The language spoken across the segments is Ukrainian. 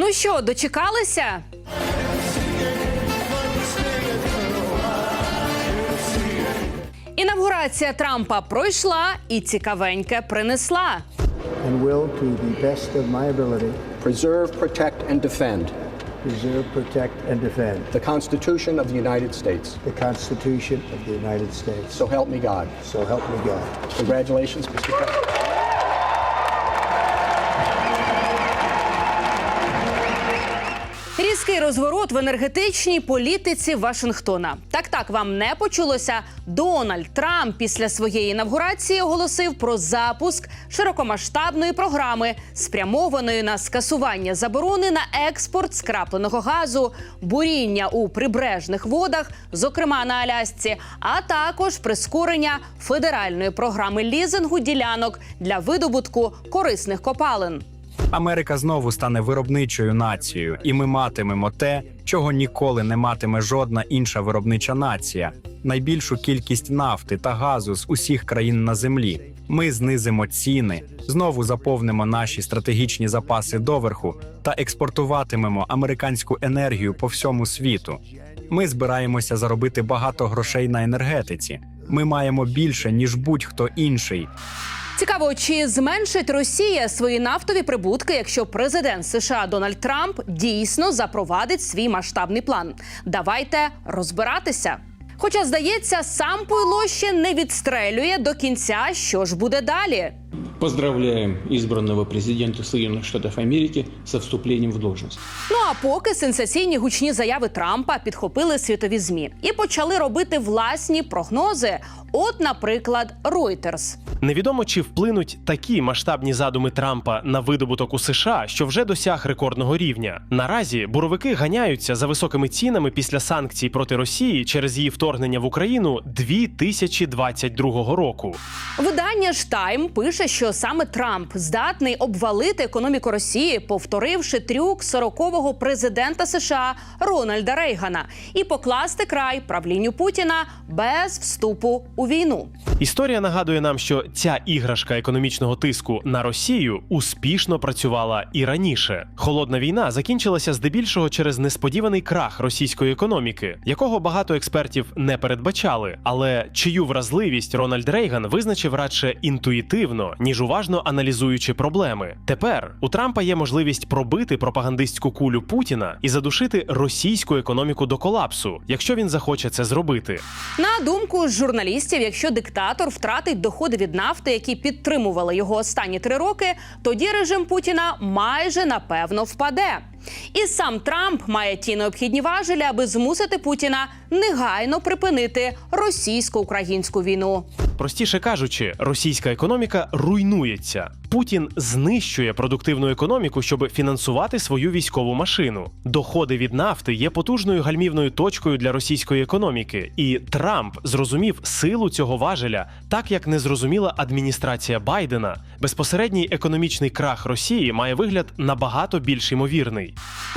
Ну що, дочекалися? Інавгурація Трампа пройшла і цікавеньке принесла. and will, to the best of my ability, preserve, protect, and defend preserve, protect, and defend the Constitution of the United States. the Constitution of the United States. So help me God. So help me God. Congratulations, Mr. President. Різкий розворот в енергетичній політиці Вашингтона. Так, так вам не почулося. Дональд Трамп після своєї інавгурації оголосив про запуск широкомасштабної програми, спрямованої на скасування заборони на експорт скрапленого газу, буріння у прибережних водах, зокрема на Алясці, а також прискорення федеральної програми лізингу ділянок для видобутку корисних копалин. Америка знову стане виробничою нацією, і ми матимемо те, чого ніколи не матиме жодна інша виробнича нація найбільшу кількість нафти та газу з усіх країн на землі. Ми знизимо ціни, знову заповнимо наші стратегічні запаси доверху та експортуватимемо американську енергію по всьому світу. Ми збираємося заробити багато грошей на енергетиці. Ми маємо більше ніж будь-хто інший. Цікаво, чи зменшить Росія свої нафтові прибутки, якщо президент США Дональд Трамп дійсно запровадить свій масштабний план? Давайте розбиратися. Хоча, здається, сам Пойло ще не відстрелює до кінця, що ж буде далі. Поздравляем избранного президента Соединенных Штатов Америки со вступлением в должность. Ну а поки сенсаційні гучні заяви Трампа підхопили світові змі і почали робити власні прогнози. От, наприклад, Reuters. Невідомо чи вплинуть такі масштабні задуми Трампа на видобуток у США, що вже досяг рекордного рівня. Наразі буровики ганяються за високими цінами після санкцій проти Росії через її вторгнення в Україну 2022 року. Видання ж Тайм пише, що саме Трамп здатний обвалити економіку Росії, повторивши трюк 40-го президента США Рональда Рейгана, і покласти край правлінню Путіна без вступу у війну. Історія нагадує нам, що ця іграшка економічного тиску на Росію успішно працювала і раніше. Холодна війна закінчилася здебільшого через несподіваний крах російської економіки, якого багато експертів не передбачали. Але чию вразливість Рональд Рейган визначив радше інтуїтивно, ніж уважно аналізуючи проблеми. Тепер у Трампа є можливість пробити пропагандистську кулю Путіна і задушити російську економіку до колапсу, якщо він захоче це зробити. На думку журналістів, якщо диктатор втратить доходи від нафти, які підтримували його останні три роки, тоді режим Путіна майже напевно впаде. І сам Трамп має ті необхідні важелі, аби змусити Путіна негайно припинити російсько-українську війну. Простіше кажучи, російська економіка руйнується. Путін знищує продуктивну економіку, щоб фінансувати свою військову машину. Доходи від нафти є потужною гальмівною точкою для російської економіки, і Трамп зрозумів силу цього важеля, так як не зрозуміла адміністрація Байдена. Безпосередній економічний крах Росії має вигляд набагато більш ймовірний.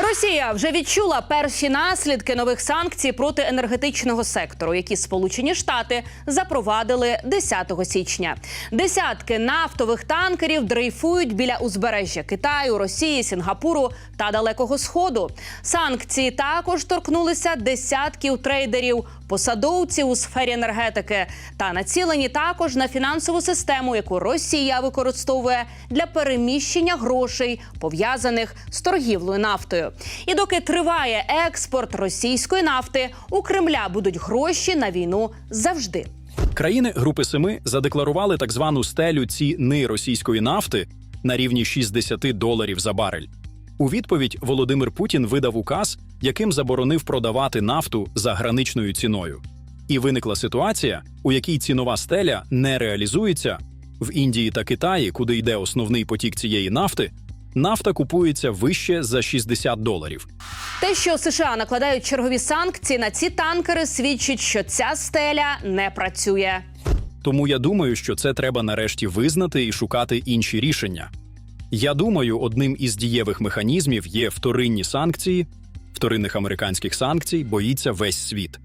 Росія вже відчула перші наслідки нових санкцій проти енергетичного сектору, які Сполучені Штати запровадили 10 січня. Десятки нафтових танкерів дрейфують біля узбережжя Китаю, Росії, Сінгапуру та Далекого Сходу. Санкції також торкнулися десятків трейдерів, посадовців у сфері енергетики та націлені також на фінансову систему, яку Росія використовує для переміщення грошей, пов'язаних з торгівлею нафтою. І доки триває експорт російської нафти, у Кремля будуть гроші на війну завжди. Країни Групи Семи задекларували так звану стелю ціни російської нафти на рівні 60 доларів за барель. У відповідь Володимир Путін видав указ, яким заборонив продавати нафту за граничною ціною. І виникла ситуація, у якій цінова стеля не реалізується в Індії та Китаї, куди йде основний потік цієї нафти. Нафта купується вище за 60 доларів. Те, що США накладають чергові санкції на ці танкери, свідчить, що ця стеля не працює. Тому я думаю, що це треба нарешті визнати і шукати інші рішення. Я думаю, одним із дієвих механізмів є вторинні санкції. Вторинних американських санкцій боїться весь світ.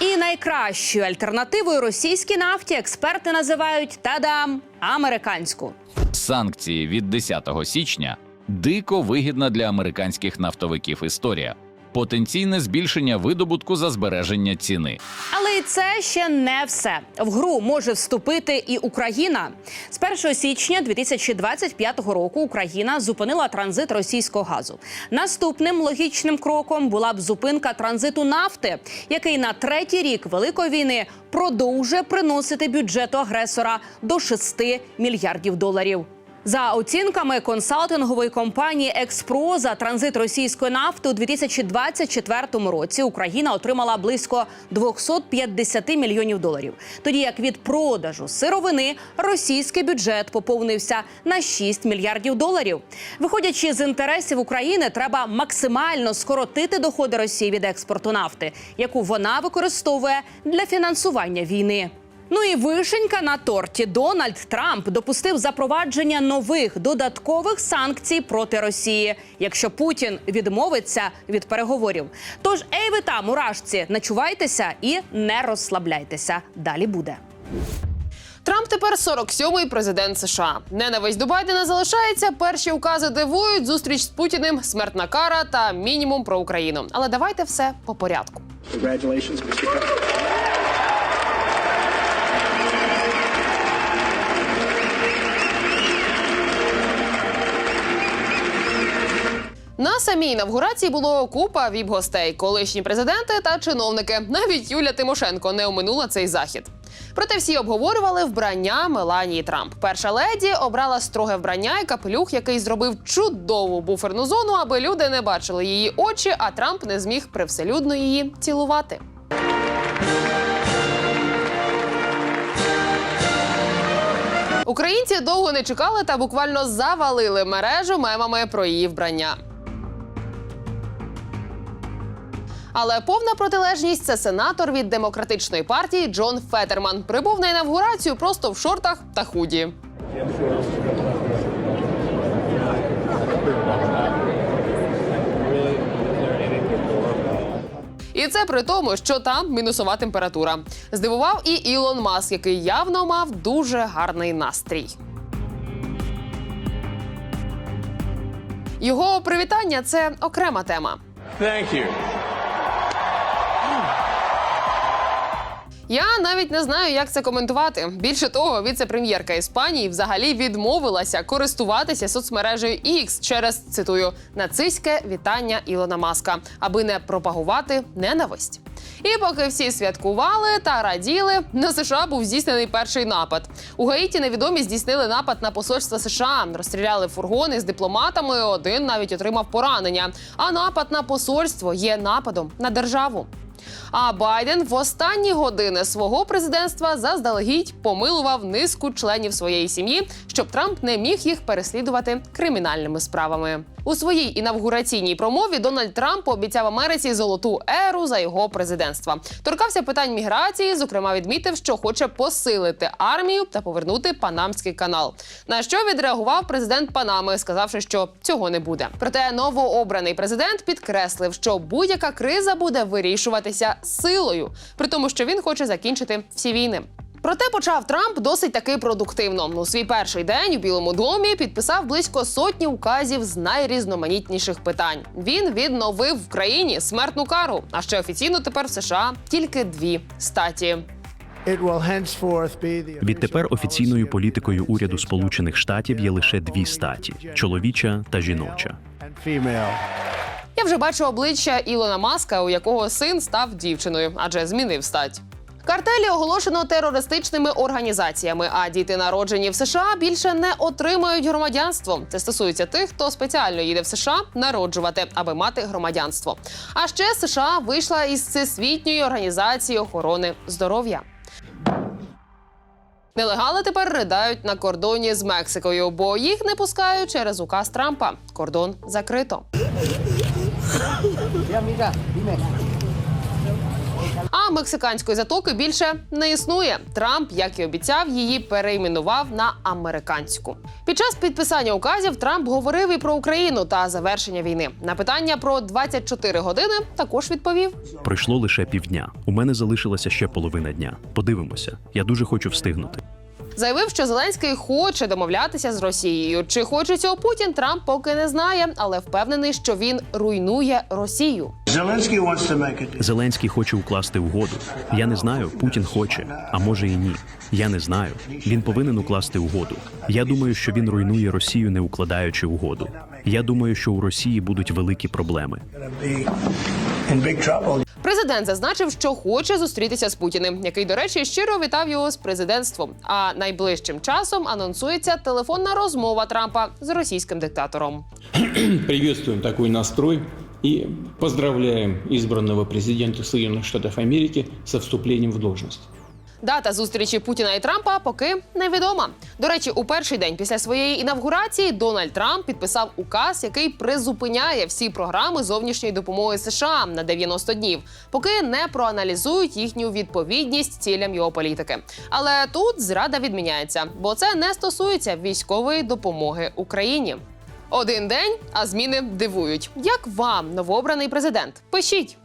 І найкращою альтернативою російській нафті експерти називають тадам американську. Санкції від 10 січня Дико вигідна для американських нафтовиків історія. Потенційне збільшення видобутку за збереження ціни. Але і це ще не все. В гру може вступити і Україна. З 1 січня 2025 року Україна зупинила транзит російського газу. Наступним логічним кроком була б зупинка транзиту нафти, який на третій рік великої війни продовжує приносити бюджету агресора до 6 мільярдів доларів. За оцінками консалтингової компанії Експро за транзит російської нафти у 2024 році Україна отримала близько 250 мільйонів доларів. Тоді як від продажу сировини російський бюджет поповнився на 6 мільярдів доларів. Виходячи з інтересів України, треба максимально скоротити доходи Росії від експорту нафти, яку вона використовує для фінансування війни. Ну і вишенька на торті Дональд Трамп допустив запровадження нових додаткових санкцій проти Росії, якщо Путін відмовиться від переговорів. Тож, ей ви там, мурашці, начувайтеся і не розслабляйтеся. Далі буде. Трамп тепер 47-й президент США. Ненависть до Байдена залишається. Перші укази дивують. Зустріч з Путіним, смертна кара та мінімум про Україну. Але давайте все по порядку. Congratulations, Mr. President. На самій інавгурації було купа віп-гостей, колишні президенти та чиновники. Навіть Юля Тимошенко не оминула цей захід. Проте всі обговорювали вбрання Меланії Трамп. Перша леді обрала строге вбрання і капелюх, який зробив чудову буферну зону, аби люди не бачили її очі, а Трамп не зміг привселюдно її цілувати. Українці довго не чекали та буквально завалили мережу мемами про її вбрання. Але повна протилежність це сенатор від демократичної партії Джон Фетерман. Прибув на інавгурацію просто в шортах та худі. І це при тому, що там мінусова температура. Здивував і Ілон Маск, який явно мав дуже гарний настрій. Його привітання це окрема тема. Я навіть не знаю, як це коментувати. Більше того, віце-прем'єрка Іспанії взагалі відмовилася користуватися соцмережею X через цитую нацистське вітання Ілона Маска, аби не пропагувати ненависть. І поки всі святкували та раділи, на США був здійснений перший напад. У Гаїті невідомі здійснили напад на посольство США, розстріляли фургони з дипломатами. Один навіть отримав поранення. А напад на посольство є нападом на державу. А Байден в останні години свого президентства заздалегідь помилував низку членів своєї сім'ї, щоб Трамп не міг їх переслідувати кримінальними справами. У своїй інавгураційній промові Дональд Трамп пообіцяв Америці золоту еру за його президентства. Торкався питань міграції, зокрема відмітив, що хоче посилити армію та повернути Панамський канал. На що відреагував президент Панами, сказавши, що цього не буде. Проте новообраний президент підкреслив, що будь-яка криза буде вирішуватися силою, при тому, що він хоче закінчити всі війни. Проте почав Трамп досить таки продуктивно. У свій перший день у Білому домі підписав близько сотні указів з найрізноманітніших питань. Він відновив в країні смертну кару. А ще офіційно тепер в США тільки дві статі. Відтепер офіційною політикою уряду Сполучених Штатів є лише дві статі: чоловіча та жіноча. Я вже бачу обличчя Ілона Маска, у якого син став дівчиною, адже змінив стать. Картелі оголошено терористичними організаціями, а діти, народжені в США, більше не отримають громадянство. Це стосується тих, хто спеціально їде в США народжувати, аби мати громадянство. А ще США вийшла із всесвітньої організації охорони здоров'я. Нелегали тепер ридають на кордоні з Мексикою, бо їх не пускають через указ Трампа. Кордон закрито. А мексиканської затоки більше не існує. Трамп, як і обіцяв, її перейменував на американську. Під час підписання указів Трамп говорив і про Україну та завершення війни. На питання про 24 години також відповів: Пройшло лише півдня. У мене залишилася ще половина дня. Подивимося. Я дуже хочу встигнути. Заявив, що Зеленський хоче домовлятися з Росією. Чи хоче цього Путін, Трамп поки не знає, але впевнений, що він руйнує Росію. Зеленський хоче укласти угоду. Я не знаю, Путін хоче, а може і ні. Я не знаю. Він повинен укласти угоду. Я думаю, що він руйнує Росію, не укладаючи угоду. Я думаю, що у Росії будуть великі проблеми. In big trouble. Президент зазначив, що хоче зустрітися з Путіним, який, до речі, щиро вітав його з президентством. А найближчим часом анонсується телефонна розмова Трампа з російським диктатором. Приветствуем такой настрой и поздравляем избранного президента Соединенных Штатов Америки со вступлением в должность. Дата зустрічі Путіна і Трампа поки невідома. До речі, у перший день після своєї інавгурації Дональд Трамп підписав указ, який призупиняє всі програми зовнішньої допомоги США на 90 днів, поки не проаналізують їхню відповідність цілям його політики. Але тут зрада відміняється, бо це не стосується військової допомоги Україні. Один день, а зміни дивують. Як вам новообраний президент? Пишіть.